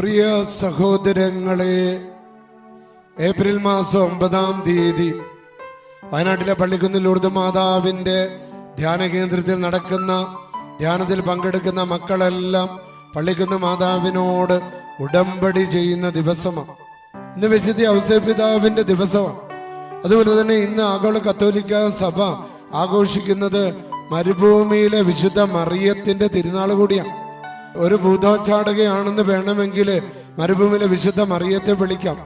പ്രിയ സഹോദരങ്ങളെ ഏപ്രിൽ മാസം ഒമ്പതാം തീയതി വയനാട്ടിലെ പള്ളിക്കുന്നിൽ ഉറുദു മാതാവിന്റെ ധ്യാന കേന്ദ്രത്തിൽ നടക്കുന്ന ധ്യാനത്തിൽ പങ്കെടുക്കുന്ന മക്കളെല്ലാം പള്ളിക്കുന്ന് മാതാവിനോട് ഉടമ്പടി ചെയ്യുന്ന ദിവസമാണ് ഇന്ന് വിശുദ്ധ അവസരപിതാവിന്റെ ദിവസമാണ് അതുപോലെ തന്നെ ഇന്ന് ആഗോള കത്തോലിക്ക സഭ ആഘോഷിക്കുന്നത് മരുഭൂമിയിലെ വിശുദ്ധ മറിയത്തിന്റെ തിരുനാൾ കൂടിയാണ് ഒരു ഭൂതോച്ചാടകയാണെന്ന് വേണമെങ്കിൽ മരുഭൂമിയിലെ വിശുദ്ധ മറിയത്തെ വിളിക്കാം.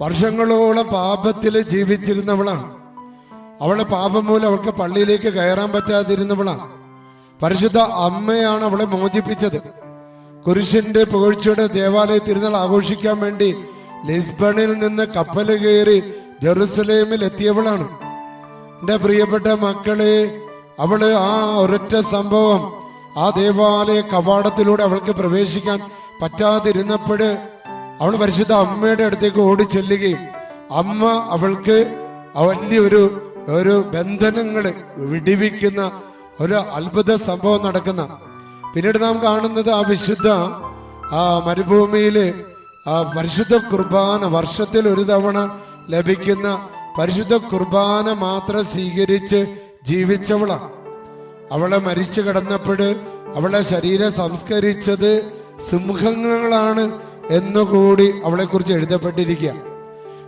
വർഷങ്ങളോളം പാപത്തിൽ ജീവിച്ചിരുന്നവളാണ്. അവളെ പാപം മൂലം അവൾക്ക് പള്ളിയിലേക്ക് കയറാൻ പറ്റാതിരുന്നവളാണ്. പരിശുദ്ധ അമ്മയാണ് അവളെ മോചിപ്പിച്ചത്. കുരിശിന്റെ പുകഴ്ചയുടെ ദേവാലയ തിരുനാൾ ആഘോഷിക്കാൻ വേണ്ടി ലിസ്ബണിൽ നിന്ന് കപ്പൽ കയറി ജെറുസലേമിൽ എത്തിയവളാണ്. എന്റെ പ്രിയപ്പെട്ട മക്കളെ അവൾ ആ ഒരൊറ്റ സംഭവം ആ ദേവാലയ കവാടത്തിലൂടെ അവൾക്ക് പ്രവേശിക്കാൻ പറ്റാതിരുന്നപ്പോഴ് അവൾ പരിശുദ്ധ അമ്മയുടെ അടുത്തേക്ക് ഓടി ചെല്ലുകയും അമ്മ അവൾക്ക് വലിയൊരു ഒരു ബന്ധനങ്ങൾ വിടിവിക്കുന്ന ഒരു അത്ഭുത സംഭവം നടക്കുന്ന. പിന്നീട് നാം കാണുന്നത് ആ വിശുദ്ധ ആ മരുഭൂമിയിൽ ആ പരിശുദ്ധ കുർബാന വർഷത്തിൽ ഒരു തവണ ലഭിക്കുന്ന പരിശുദ്ധ കുർബാന മാത്രം സ്വീകരിച്ച് ജീവിച്ചവളാണ്. അവളെ മരിച്ചു കിടന്നപ്പോൾ അവളെ ശരീരം സംസ്കരിച്ചത് സിംഹങ്ങളാണ് എന്നുകൂടി അവളെ കുറിച്ച് എഴുതപ്പെട്ടിരിക്കുക.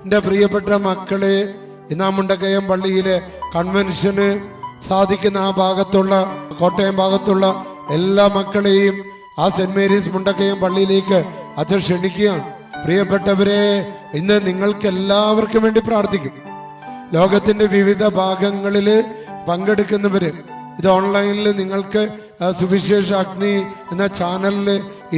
എന്റെ പ്രിയപ്പെട്ട മക്കളെ ഇന്നാ മുണ്ടക്കയം പള്ളിയിലെ കൺവെൻഷന് സാധിക്കുന്ന ആ ഭാഗത്തുള്ള കോട്ടയം ഭാഗത്തുള്ള എല്ലാ മക്കളെയും ആ സെന്റ് മേരീസ് മുണ്ടക്കയം പള്ളിയിലേക്ക് അച്ഛൻ ക്ഷണിക്കുകയാണ്. പ്രിയപ്പെട്ടവരെ ഇന്ന് നിങ്ങൾക്ക് എല്ലാവർക്കും വേണ്ടി പ്രാർത്ഥിക്കും. ലോകത്തിന്റെ വിവിധ ഭാഗങ്ങളിൽ പങ്കെടുക്കുന്നവര് ഇത് ഓൺലൈനിൽ നിങ്ങൾക്ക് സുവിശേഷ അഗ്നി എന്ന ചാനലിൽ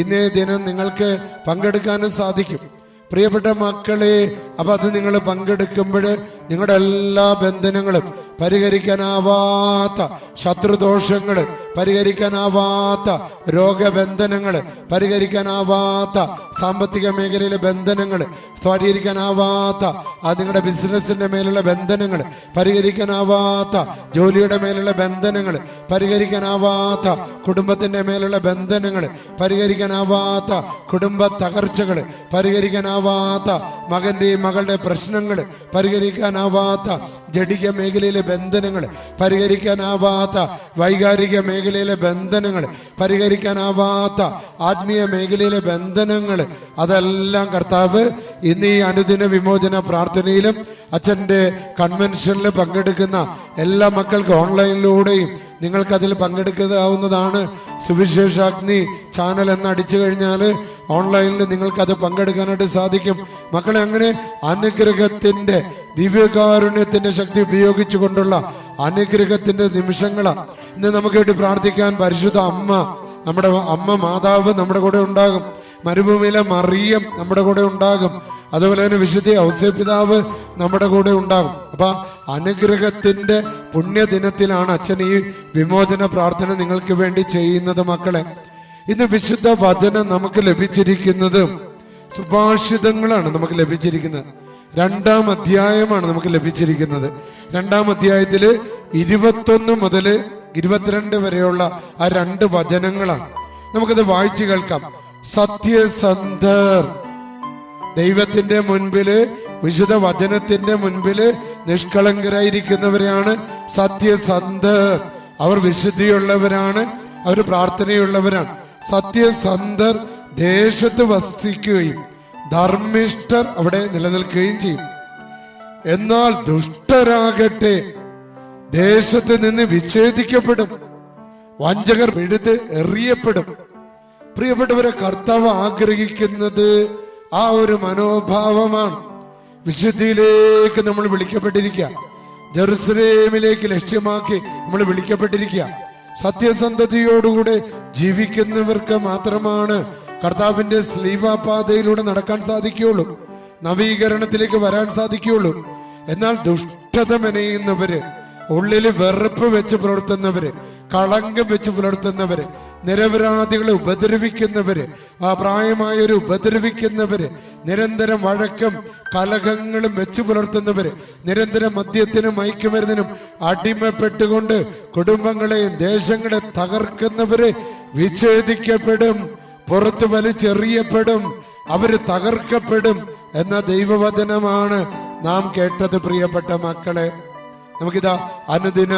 ഇന്നേ ദിനം നിങ്ങൾക്ക് പങ്കെടുക്കാനും സാധിക്കും. പ്രിയപ്പെട്ട മക്കളെ അപ്പൊ അത് നിങ്ങൾ പങ്കെടുക്കുമ്പോൾ നിങ്ങളുടെ എല്ലാ ബന്ധനങ്ങളും പരിഹരിക്കാനാവാത്ത ശത്രുദോഷങ്ങൾ പരിഹരിക്കാനാവാത്ത രോഗബന്ധനങ്ങൾ പരിഹരിക്കാനാവാത്ത സാമ്പത്തിക മേഖലയിലെ ബന്ധനങ്ങൾ പരിഹരിക്കാനാവാത്ത അത് നിങ്ങളുടെ ബിസിനസ്സിന്റെ മേലുള്ള ബന്ധനങ്ങൾ പരിഹരിക്കാനാവാത്ത ജോലിയുടെ മേലുള്ള ബന്ധനങ്ങൾ പരിഹരിക്കാനാവാത്ത കുടുംബത്തിന്റെ മേലുള്ള ബന്ധനങ്ങൾ പരിഹരിക്കാനാവാത്ത കുടുംബ തകർച്ചകൾ പരിഹരിക്കാനാവാത്ത മകന്റെയും മകളുടെ പ്രശ്നങ്ങൾ പരിഹരിക്കാനാവാത്ത ജഡിക മേഖലയിലെ ബന്ധനങ്ങൾ പരിഹരിക്കാനാവാത്ത വൈകാരിക മേഖലയിലെ ബന്ധനങ്ങൾ പരിഹരിക്കാനാവാത്ത ആത്മീയ മേഖലയിലെ ബന്ധനങ്ങൾ അതെല്ലാം കർത്താവ് ഇന്ന് ഈ അനുദിന വിമോചന പ്രാർത്ഥനയിലും അച്ഛന്റെ കൺവെൻഷനിൽ പങ്കെടുക്കുന്ന എല്ലാ മക്കൾക്കും ഓൺലൈനിലൂടെയും നിങ്ങൾക്കതിൽ പങ്കെടുക്കാവുന്നതാണ്. സുവിശേഷാഗ്നി ചാനൽ എന്ന് അടിച്ചു കഴിഞ്ഞാൽ ഓൺലൈനിൽ നിങ്ങൾക്കത് പങ്കെടുക്കാനായിട്ട് സാധിക്കും. മക്കളെ അങ്ങനെ അനുഗ്രഹത്തിന്റെ ദിവ്യകാരുണ്യത്തിന്റെ ശക്തി ഉപയോഗിച്ചുകൊണ്ടുള്ള അനുഗ്രഹത്തിന്റെ നിമിഷങ്ങളാണ് ഇന്ന് നമുക്ക് വേണ്ടി പ്രാർത്ഥിക്കാൻ പരിശുദ്ധ അമ്മ നമ്മുടെ അമ്മ മാതാവ് നമ്മുടെ കൂടെ ഉണ്ടാകും. മരുഭൂമിയിലെ മറിയം നമ്മുടെ കൂടെ ഉണ്ടാകും. അതുപോലെ തന്നെ വിശുദ്ധ ഔസേപിതാവ് നമ്മുടെ കൂടെ ഉണ്ടാകും. അപ്പൊ അനുഗ്രഹത്തിന്റെ പുണ്യദിനത്തിലാണ് അച്ഛൻ ഈ വിമോചന പ്രാർത്ഥന നിങ്ങൾക്ക് വേണ്ടി ചെയ്യുന്നത് മക്കളെ. ഇന്ന് വിശുദ്ധ വചനം നമുക്ക് ലഭിച്ചിരിക്കുന്നത് സുഭാഷിതങ്ങളാണ് നമുക്ക് ലഭിച്ചിരിക്കുന്നത്. രണ്ടാം അധ്യായമാണ് നമുക്ക് ലഭിച്ചിരിക്കുന്നത്. രണ്ടാം അധ്യായത്തിൽ ഇരുപത്തൊന്ന് മുതൽ ഇരുപത്തിരണ്ട് വരെയുള്ള ആ രണ്ട് വചനങ്ങളാണ്. നമുക്കത് വായിച്ചു കേൾക്കാം. സത്യസന്ധർ. ദൈവത്തിന്റെ മുൻപിൽ വിശുദ്ധ വചനത്തിന്റെ മുൻപിൽ നിഷ്കളങ്കരായിരിക്കുന്നവരെയാണ് സത്യസന്ധർ. അവർ വിശുദ്ധിയുള്ളവരാണ് അവർ പ്രാർത്ഥനയുള്ളവരാണ്. സത്യസന്ധർ ദേശത്ത് വസിക്കുകയും ധർമ്മിഷ്ഠർ അവിടെ നിലനിൽക്കുകയും ചെയ്യും. എന്നാൽ ദുഷ്ടരാകട്ടെ ദേശത്ത് നിന്ന് വിച്ഛേദിക്കപ്പെടും. വഞ്ചകർ വിടുത് എറിയപ്പെടും. പ്രിയപ്പെട്ടവരെ കർത്താവ് ആഗ്രഹിക്കുന്നത് ആ ഒരു മനോഭാവമാണ്. വിശുദ്ധിയിലേക്ക് നമ്മൾ വിളിക്കപ്പെട്ടിരിക്കുക. ജെറുസലേമിലേക്ക് ലക്ഷ്യമാക്കി നമ്മൾ വിളിക്കപ്പെട്ടിരിക്കുക. സത്യസന്ധതയോടുകൂടെ ജീവിക്കുന്നവർക്ക് മാത്രമാണ് കർത്താവിന്റെ സ്ലീവാപാതയിലൂടെ നടക്കാൻ സാധിക്കുകയുള്ളൂ. നവീകരണത്തിലേക്ക് വരാൻ സാധിക്കുകയുള്ളൂ. എന്നാൽ ദുഷ്ടത മെനയുന്നവര് ഉള്ളിൽ വെറുപ്പ് വെച്ച് പുലർത്തുന്നവര് കളങ്കം വെച്ച് പുലർത്തുന്നവര് നിരപരാധികളെ ഉപദ്രവിക്കുന്നവര് ആ പ്രായമായവരെ ഉപദ്രവിക്കുന്നവര് നിരന്തരം വഴക്കം കലഹങ്ങളും വെച്ച് പുലർത്തുന്നവര് നിരന്തരം മദ്യത്തിനും മയക്കുമരുന്നിനും അടിമപ്പെട്ടുകൊണ്ട് കുടുംബങ്ങളെയും ദേശങ്ങളെ തകർക്കുന്നവര് വിച്ഛേദിക്കപ്പെടും പുറത്തു വലിച്ചെറിയപ്പെടും അവർ തകർക്കപ്പെടും എന്ന ദൈവവചനമാണ് നാം കേട്ടത് പ്രിയപ്പെട്ട മക്കളെ. നമുക്കിതാ അനുദിന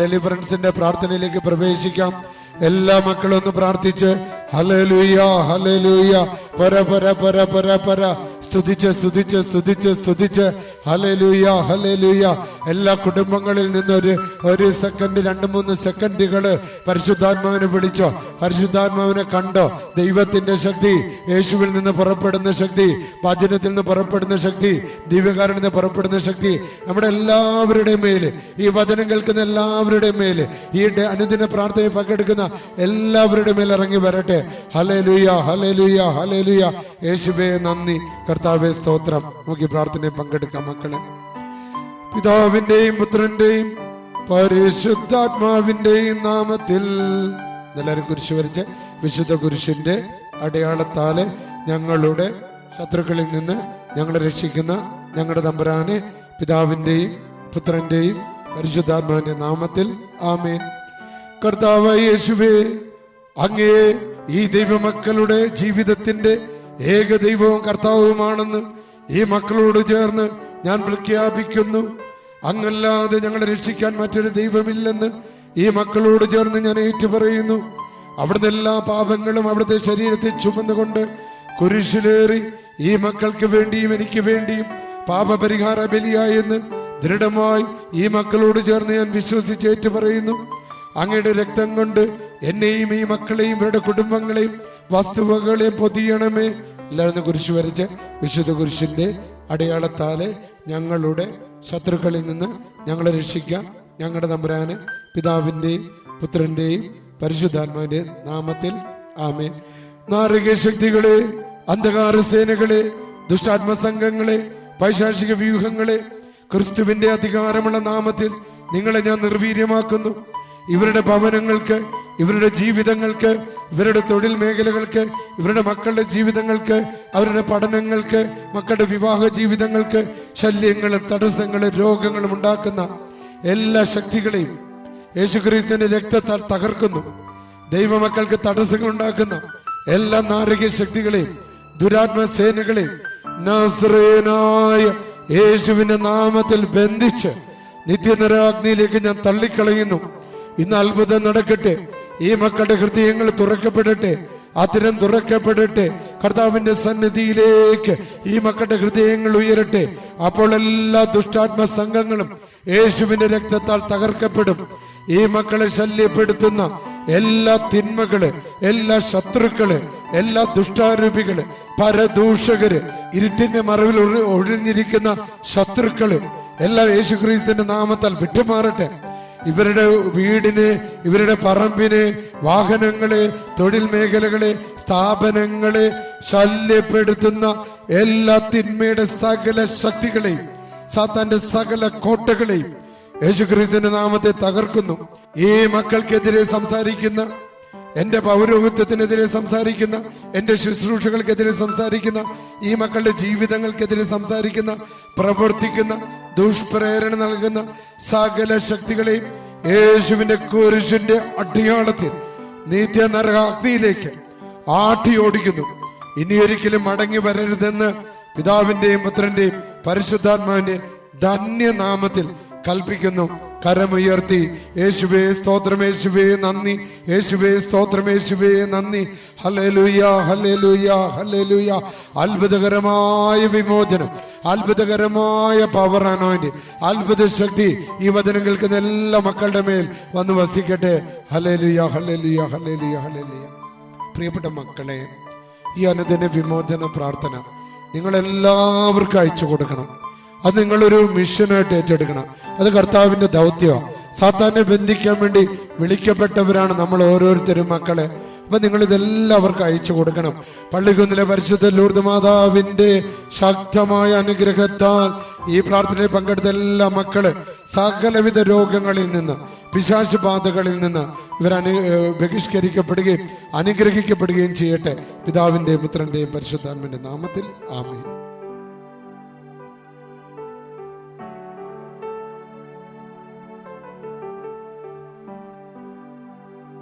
ഡെലിവറൻസിന്റെ പ്രാർത്ഥനയിലേക്ക് പ്രവേശിക്കാം. എല്ലാ മക്കളും ഒന്ന് പ്രാർത്ഥിച്ച് ഹലലുയ പര പര പര പര പര സ്തുതിച്ച് സ്തുതിച്ച് സ്തുതിച്ച് സ്തുതിച്ച് ഹലലുയ ഹലലുയ എല്ലാ കുടുംബങ്ങളിൽ നിന്ന് ഒരു ഒരു സെക്കൻഡ് രണ്ട് മൂന്ന് സെക്കൻഡുകൾ പരിശുദ്ധാത്മാവിനെ വിളിച്ചോ. പരിശുദ്ധാത്മാവിനെ കണ്ടോ. ദൈവത്തിന്റെ ശക്തി യേശുവിൽ നിന്ന് പുറപ്പെടുന്ന ശക്തി വചനത്തിൽ നിന്ന് പുറപ്പെടുന്ന ശക്തി ദിവ്യകാരനിൽ നിന്ന് പുറപ്പെടുന്ന ശക്തി. നമ്മുടെ എല്ലാവരുടെയും മേൽ ഈ വചനം കേൾക്കുന്ന എല്ലാവരുടെയും മേൽ ഈ അനുദിന പ്രാർത്ഥനയിൽ പങ്കെടുക്കുന്ന എല്ലാവരുടെ മേൽ ഇറങ്ങി വരട്ടെ. ഹലേ ലുയ ഹലേ ലുയ ഹലേ ലുയ യേശുവേ നന്ദി. കർത്താവേ സ്തോത്രം. നമുക്ക് ഈ പ്രാർത്ഥനയിൽ പങ്കെടുക്കാം മക്കളെ. പിതാവിന്റെയും പുത്രന്റെയും പരിശുദ്ധാത്മാവിന്റെയും നാമത്തിൽ. എല്ലാവരും കുരിശ് വരച്ച് വിശുദ്ധ കുരിശിന്റെ അടയാളത്താൽ ഞങ്ങളുടെ ശത്രുക്കളിൽ നിന്ന് ഞങ്ങളെ രക്ഷിക്കുന്ന ഞങ്ങളുടെ തമ്പുരാനെ പിതാവിന്റെയും പുത്രന്റെയും പരിശുദ്ധാത്മാവിന്റെ നാമത്തിൽ. ആമേൻ. കർത്താവ് യേശുവേ അങ്ങേ ഈ ദൈവമക്കളുടെ ജീവിതത്തിന്റെ ഏക ദൈവവും കർത്താവുമാണെന്ന് ഈ മക്കളോട് ചേർന്ന് ഞാൻ പ്രഖ്യാപിക്കുന്നു. അങ്ങല്ലാതെ ഞങ്ങളെ രക്ഷിക്കാൻ മറ്റൊരു ദൈവമില്ലെന്ന് ഈ മക്കളോട് ചേർന്ന് ഞാൻ ഏറ്റുപറയുന്നു. അവിടുന്ന് എല്ലാ പാപങ്ങളും അവിടുത്തെ ശരീരത്തെ ചുമന്നുകൊണ്ട് കുരിശിലേറി ഈ മക്കൾക്ക് വേണ്ടിയും എനിക്ക് വേണ്ടിയും പാപപരിഹാര ബലിയായെന്ന് ദൃഢമായി ഈ മക്കളോട് ചേർന്ന് ഞാൻ വിശ്വസിച്ച് ഏറ്റു പറയുന്നു അങ്ങയുടെ രക്തം കൊണ്ട് എന്നെയും ഈ മക്കളെയും ഇവരുടെ കുടുംബങ്ങളെയും വസ്തുവകളെയും പൊതിയണമേ. എല്ലാവരും കുരിശ് വരച്ച് വിശുദ്ധ കുരിശിന്റെ അടയാളത്താലെ ഞങ്ങളുടെ ശത്രുക്കളിൽ നിന്ന് ഞങ്ങളെ രക്ഷിക്കാം. ഞങ്ങളുടെ തമ്പുരാന് പിതാവിന്റെയും പുത്രന്റെയും പരിശുദ്ധാത്മാവിന്റെ നാമത്തിൽ ആമേ നാരകീയ ശക്തികളെ അന്ധകാര സേനകളെ ദുഷ്ടാത്മ സംഘങ്ങളെ പൈശാചിക വ്യൂഹങ്ങളെ ക്രിസ്തുവിന്റെ അധികാരമുള്ള നാമത്തിൽ നിങ്ങളെ ഞാൻ നിർവീര്യമാക്കുന്നു. ഇവരുടെ ഭവനങ്ങൾക്ക് ഇവരുടെ ജീവിതങ്ങൾക്ക് ഇവരുടെ തൊഴിൽ മേഖലകൾക്ക് ഇവരുടെ മക്കളുടെ ജീവിതങ്ങൾക്ക് അവരുടെ പഠനങ്ങൾക്ക് മക്കളുടെ വിവാഹ ജീവിതങ്ങൾക്ക് ശല്യങ്ങളും തടസ്സങ്ങളും രോഗങ്ങളും ഉണ്ടാക്കുന്ന എല്ലാ ശക്തികളെയും യേശുക്രിസ്തുവിന്റെ രക്തത്താൽ തകർക്കുന്നു. ദൈവമക്കൾക്ക് തടസ്സങ്ങൾ ഉണ്ടാക്കുന്ന എല്ലാ നാരകീയ ശക്തികളെയും ദുരാത്മ സേനകളെയും യേശുവിന്റെ നാമത്തിൽ ബന്ധിച്ച് നിത്യനിരാഗ്നിയിലേക്ക് ഞാൻ തള്ളിക്കളയുന്നു. ഇന്ന് അത്ഭുതം നടക്കട്ടെ. ഈ മക്കളുടെ ഹൃദയങ്ങൾ തുറക്കപ്പെടട്ടെ അതിരം തുറക്കപ്പെടട്ടെ കർത്താവിന്റെ സന്നിധിയിലേക്ക് ഈ മക്കളുടെ ഹൃദയങ്ങൾ ഉയരട്ടെ. അപ്പോൾ എല്ലാ ദുഷ്ടാത്മ സംഘങ്ങളും യേശുവിന്റെ രക്തത്താൽ തകർക്കപ്പെടും. ഈ മക്കളെ ശല്യപ്പെടുത്തുന്ന എല്ലാ തിന്മകൾ എല്ലാ ശത്രുക്കൾ എല്ലാ ദുഷ്ടാരൂപികൾ പരദൂഷകര് ഇരുട്ടിന്റെ മറവിൽ ഒഴി- ഒഴിഞ്ഞിരിക്കുന്ന ശത്രുക്കൾ എല്ലാം യേശുക്രിസ്തുവിന്റെ നാമത്താൽ വിട്ടുമാറട്ടെ. ഇവരുടെ വീടിന് ഇവരുടെ പറമ്പിന് വാഹനങ്ങളെ തൊഴിൽ മേഖലകളെ സ്ഥാപനങ്ങളെ ശല്യപ്പെടുത്തുന്ന എല്ലാ തിന്മയുടെ സകല ശക്തികളെയും സാത്താന്റെ സകല കോട്ടകളെയും യേശുക്രിസ്തുവിന്റെ നാമത്തെ തകർക്കുന്നു. ഈ മക്കൾക്കെതിരെ സംസാരിക്കുന്ന എന്റെ പൗരോഹിത്വത്തിനെതിരെ സംസാരിക്കുന്ന എന്റെ ശുശ്രൂഷകൾക്കെതിരെ സംസാരിക്കുന്ന ഈ മക്കളുടെ ജീവിതങ്ങൾക്കെതിരെ സംസാരിക്കുന്ന പ്രവർത്തിക്കുന്ന ദുഷ്പ്രേരണ നൽകുന്ന സകല ശക്തികളെയും യേശുവിന്റെ കുരിശിന്റെ അടിയാളത്തിൽ നിത്യ നരകാഗ്നിയിലേക്ക് ആട്ടി ഓടിക്കുന്നു. ഇനി ഒരിക്കലും മടങ്ങി വരരുതെന്ന് പിതാവിന്റെയും പുത്രന്റെയും പരിശുദ്ധാത്മാവിന്റെ ധന്യനാമത്തിൽ കൽപ്പിക്കുന്നു. കരമുയർത്തി. യേശുവേ സ്തോത്രം യേശുവേ നന്ദി. യേശുവേ സ്തോത്രം യേശുവേ നന്ദി. ഹല്ലേലൂയ ഹല്ലേലൂയ ഹല്ലേലൂയ. അത്ഭുതകരമായ വിമോചനം അത്ഭുതകരമായ പവർ അനോയിന്റ് അത്ഭുത ശക്തി ഈ വചനം കേൾക്കുന്ന എല്ലാ മക്കളുടെ മേൽ വന്ന് വസിക്കട്ടെ. ഹല്ലേലൂയ ഹല്ലേലൂയ ഹല്ലേലൂയ ഹല്ലേലൂയ. പ്രിയപ്പെട്ട മക്കളെ ഈ അനുദിന വിമോചന പ്രാർത്ഥന നിങ്ങളെല്ലാവർക്കും അയച്ചു കൊടുക്കണം. അത് നിങ്ങളൊരു മിഷനായിട്ട് ഏറ്റെടുക്കണം. അത് കർത്താവിന്റെ ദൗത്യമാണ്. സാത്താനെ ബന്ധിക്കാൻ വേണ്ടി വിളിക്കപ്പെട്ടവരാണ് നമ്മൾ ഓരോരുത്തരും മക്കളെ. അപ്പൊ നിങ്ങൾ ഇതെല്ലാവർക്കും അയച്ചു കൊടുക്കണം. പള്ളിക്കുന്നിലെ പരിശുദ്ധ ലൂർദ് മാതാവിന്റെ ശക്തമായ അനുഗ്രഹത്താൽ ഈ പ്രാർത്ഥനയിൽ പങ്കെടുത്ത എല്ലാ മക്കൾ സകലവിധ രോഗങ്ങളിൽ നിന്ന് പിശാശ് ബാധകളിൽ നിന്ന് ഇവർ അനു ബഹിഷ്കരിക്കപ്പെടുകയും അനുഗ്രഹിക്കപ്പെടുകയും ചെയ്യട്ടെ. പിതാവിന്റെയും പുത്രന്റെയും പരിശുദ്ധാത്മന്റെ നാമത്തിൽ ആമേൻ.